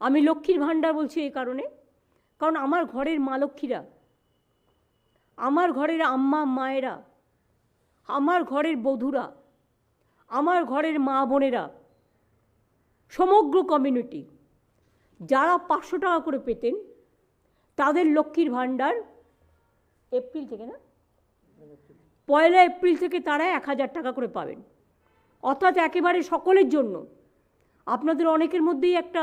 আমি লক্ষ্মীর ভাণ্ডার বলছি এই কারণে। কারণ আমার ঘরের মা লক্ষ্মীরা, আমার ঘরের আম্মা মায়েরা, আমার ঘরের বধূরা, আমার ঘরের মা বোনেরা, সমগ্র কমিউনিটি যারা পাঁচশো টাকা করে পেতেন, তাদের লক্ষ্মীর ভাণ্ডার এপ্রিল থেকে না? পয়লা এপ্রিল থেকে তারা এক হাজার টাকা করে পাবেন। অর্থাৎ একেবারে সকলের জন্য। আপনাদের অনেকের মধ্যেই একটা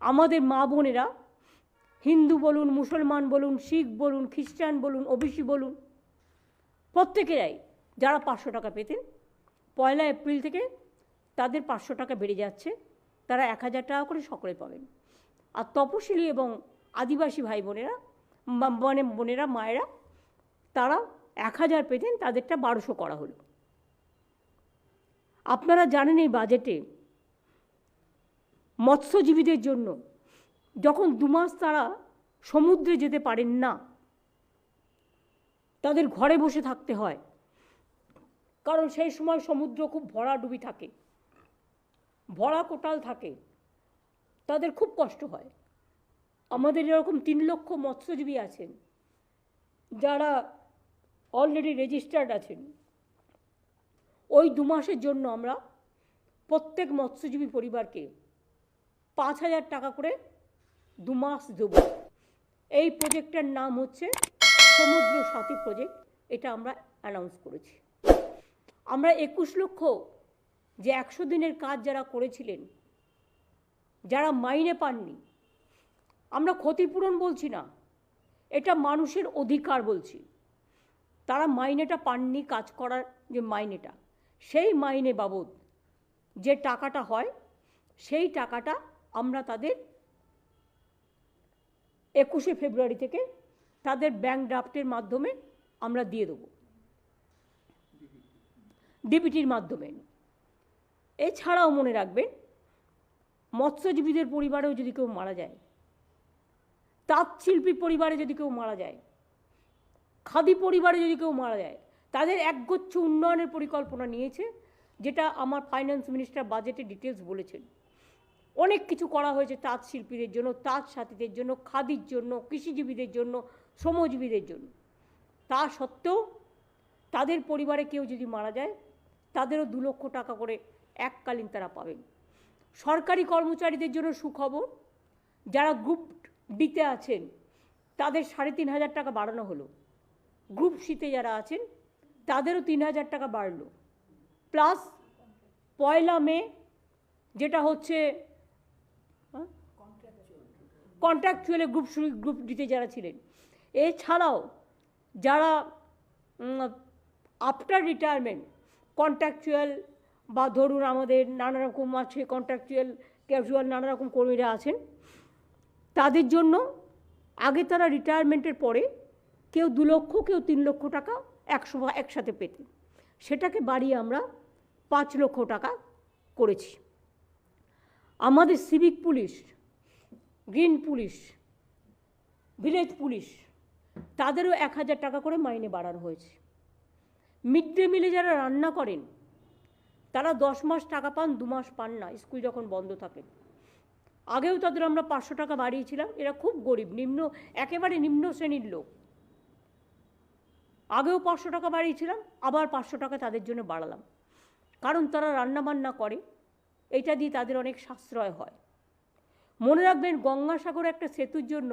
আমাদের মা বোনেরা হিন্দু বলুন, মুসলমান বলুন, শিখ বলুন, খ্রিস্টান বলুন, ওবিসি বলুন, প্রত্যেকেরাই যারা পাঁচশো টাকা পেতেন, পয়লা এপ্রিল থেকে তাদের পাঁচশো টাকা বেড়ে যাচ্ছে, তারা এক হাজার টাকা করে সকলে পাবেন। আর তপশিলি এবং আদিবাসী ভাই বোনেরা মানে বোনেরা, মায়েরা, তারা এক হাজার পেতেন, তাদেরটা বারোশো করা হলো। আপনারা জানেন এই বাজেটে মৎস্যজীবীদের জন্য। যখন দুমাস তারা সমুদ্রে যেতে পারেন না, তাদের ঘরে বসে থাকতে হয়। কারণ সেই সময় সমুদ্র খুব ভরাডুবি থাকে, ভরা কোটাল থাকে। তাদের খুব কষ্ট হয়। আমাদের এরকম তিন লক্ষ মৎস্যজীবী আছেন, যারা অলরেডি রেজিস্টার্ড আছেন। ওই দু মাসের জন্য আমরা প্রত্যেক মৎস্যজীবী পরিবারকে পাঁচ হাজার টাকা করে দু মাস দেব। এই প্রজেক্টের নাম হচ্ছে সমুদ্র সাথী প্রজেক্ট। এটা আমরা অ্যানাউন্স করেছি। আমরা একুশ লক্ষ যে একশো দিনের কাজ যারা করেছিলেন, যারা মাইনে পাননি, আমরা ক্ষতিপূরণ বলছি না। এটা মানুষের অধিকার বলছি। তারা মাইনেটা পাননি, কাজ করার যে মাইনেটা, সেই মাইনে বাবদ যে টাকাটা হয়, সেই টাকাটা আমরা তাদের একুশে ফেব্রুয়ারি থেকে তাদের ব্যাংক ড্রাফটের মাধ্যমে আমরা দিয়ে দেবো। ডিবিটির মাধ্যমে। এছাড়াও মনে রাখবেন, মৎস্যজীবীদের পরিবারেও যদি কেউ মারা যায় তাঁত শিল্পী পরিবারে যদি কেউ মারা যায়, খাদি পরিবারে যদি কেউ মারা যায়, তাদের একগুচ্ছ উন্নয়নের পরিকল্পনা নিয়েছে, যেটা আমার ফাইন্যান্স মিনিস্টার বাজেটে ডিটেলস বলেছেন। অনেক কিছু করা হয়েছে তাঁত শিল্পীদের জন্য, তাঁত সাথীদের জন্য, খাদির জন্য, কৃষিজীবীদের জন্য, শ্রমজীবীদের জন্য। তা সত্ত্বেও তাদের পরিবারে কেউ যদি মারা যায়, তাদেরও দু লক্ষ টাকা করে এককালীন তারা পাবেন। সরকারি কর্মচারীদের জন্য সুখবর, যারা গ্রুপ ডিতে আছেন, তাদের সাড়ে তিন হাজার টাকা বাড়ানো হলো। গ্রুপ সিতে যারা আছেন, তাদেরও তিন হাজার টাকা বাড়লো। প্লাস পয়লা মে, যেটা হচ্ছে কন্ট্রাকচুয়ালে গ্রুপ গ্রুপ ডিতে যারা ছিলেন। এছাড়াও যারা আফটার রিটায়ারমেন্ট কন্ট্রাকচুয়াল বা ধরুন আমাদের নানা রকম আছে কন্ট্রাকচুয়াল ক্যাজুয়াল নানা রকম কর্মীরা আছেন, তাদের জন্য আগে তারা রিটায়ারমেন্টের পরে কেউ দু লক্ষ, কেউ তিন লক্ষ টাকা একশো একসাথে পেতেন। সেটাকে বাড়িয়ে আমরা পাঁচ লক্ষ টাকা করেছি। আমাদের civic police green police village police, তাদেরও এক হাজার টাকা করে মাইনে বাড়ানো হয়েছে। মিড ডে মিলে যারা রান্না করেন, তারা দশ মাস টাকা পান, দু মাস পান না, স্কুল যখন বন্ধ থাকে। আগেও তাদের আমরা পাঁচশো টাকা বাড়িয়েছিলাম, এরা খুব গরিব, নিম্ন, একেবারে নিম্ন শ্রেণির লোক। আগেও পাঁচশো টাকা বাড়িয়েছিলাম, আবার পাঁচশো টাকা তাদের জন্য বাড়ালাম। কারণ তারা রান্নাবান্না করে এটা দিয়ে তাদের অনেক সাশ্রয় হয়। মনে রাখবেন গঙ্গাসাগর একটা সেতুর জন্য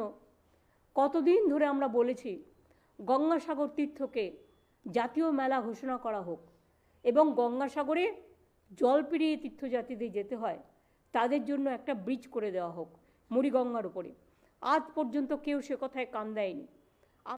কতদিন ধরে আমরা বলেছি গঙ্গাসাগর তীর্থকে জাতীয় মেলা ঘোষণা করা হোক এবং গঙ্গাসাগরে জল পেরিয়ে তীর্থযাত্রীদের যেতে হয়, তাদের জন্য একটা ব্রিজ করে দেওয়া হোক মুড়িগঙ্গার উপরে। আজ পর্যন্ত কেউ সে কথায় কান দেয়নি।